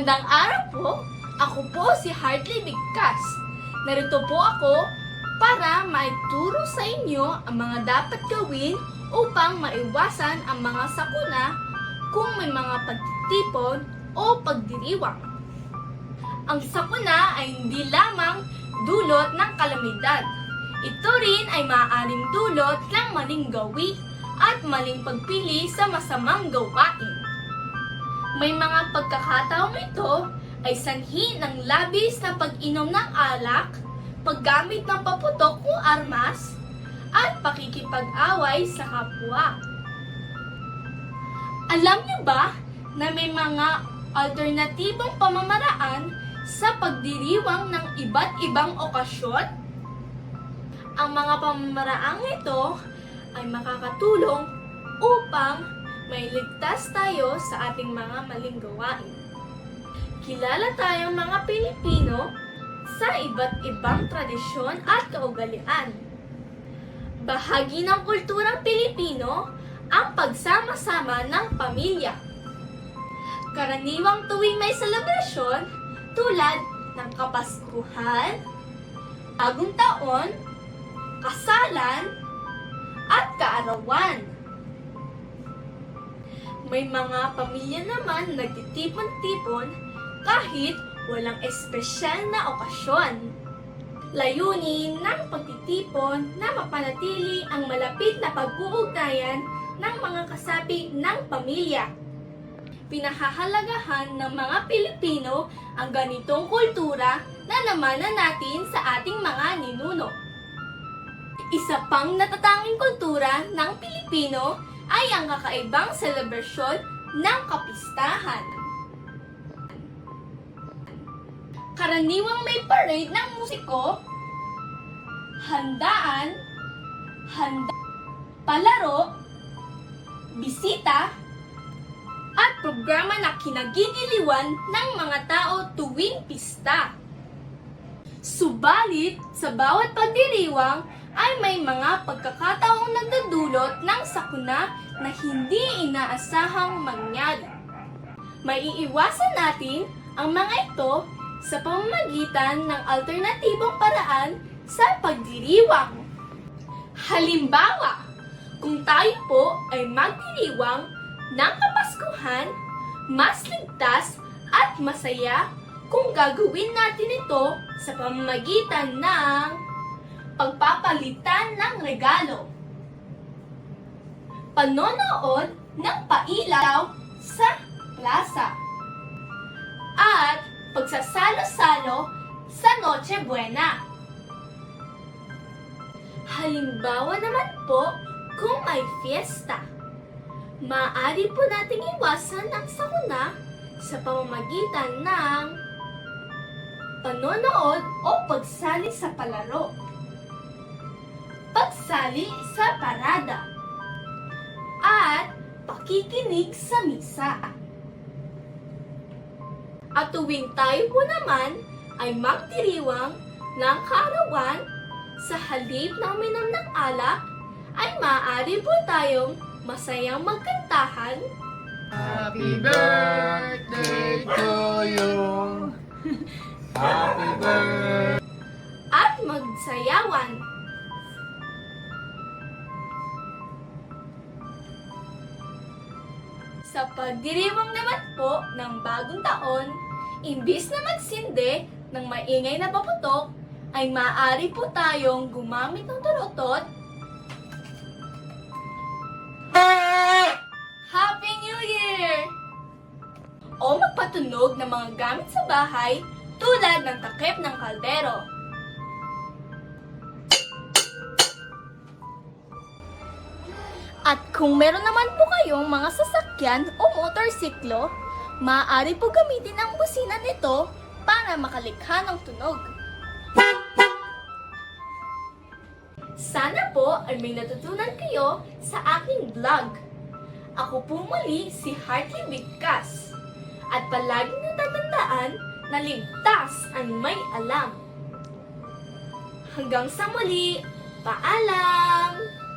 Magandang araw po. Ako po si Hartley Bigkas. Narito po ako para maituro sa inyo ang mga dapat gawin upang maiwasan ang mga sakuna kung may mga pagtitipon o pagdiriwang. Ang sakuna ay hindi lamang dulot ng kalamidad. Ito rin ay maaaring dulot ng maling gawi at maling pagpili sa masamang gawain. May mga pagkakataong ito ay sanhi ng labis na pag-inom ng alak, paggamit ng paputok o armas, at pakikipag-away sa kapwa. Alam niyo ba na may mga alternatibong pamamaraan sa pagdiriwang ng iba't ibang okasyon? Ang mga pamamaraang ito ay makakatulong upang may ligtas tayo sa ating mga maling gawain. Kilala tayong mga Pilipino sa iba't ibang tradisyon at kaugalian. Bahagi ng kulturang Pilipino ang pagsama-sama ng pamilya. Karaniwang tuwing may selebrasyon tulad ng Kapaskuhan, Bagong Taon, Kasalan, at Kaarawan. May mga pamilya naman nagtitipon-tipon kahit walang espesyal na okasyon. Layunin ng pagtitipon na mapanatili ang malapit na pag-uugnayan ng mga kasapi ng pamilya. Pinahahalagahan ng mga Pilipino ang ganitong kultura na namanan natin sa ating mga ninuno. Isa pang natatanging kultura ng Pilipino ay ang kakaibang selebrasyon ng kapistahan. Karaniwang may parade ng musiko, handaan, handa, palaro, bisita, at programa na kinagigiliwan ng mga tao tuwing pista. Subalit, sa bawat pagdiriwang ay may mga pagkakataong nagdudulot ng sakuna na hindi inaasahang mangyari. Maiiwasan natin ang mga ito sa pamamagitan ng alternatibong paraan sa pagdiriwang. Halimbawa, kung tayo po ay magdiriwang ng Kapaskuhan, mas ligtas at masaya kung gagawin natin ito sa pamamagitan ng pagpapalitan ng regalo, panonood ng pailaw sa plaza, at pagsasalo-salo sa Noche Buena. Halimbawa naman po kung may fiesta. Maaari po nating iwasan ang sakuna sa pamamagitan ng panonood o pagsali sa palaro pagsali sa parada, at pakikinig sa misa. At tuwing tayo po naman ay magdiriwang ng kaarawan sa halip na uminom ng alak, ay maaari po tayong masayang magkantahan Happy birthday to you. Happy birthday. at magsayawan. Sa pagdiriwang naman po ng bagong taon, imbis na magsindi ng maingay na paputok, ay maaari po tayong gumamit ng turotot. Happy New Year! O magpatunog ng mga gamit sa bahay tulad ng takip ng kaldero. At kung meron naman po kayong mga sasakyan o motorsiklo, maaari po gamitin ang busina nito para makalikha ng tunog. Sana po ay may natutunan kayo sa aking vlog. Ako po muli si Hartley Bigkas. At palaging natatandaan na ligtas ang may alam. Hanggang sa muli, paalam!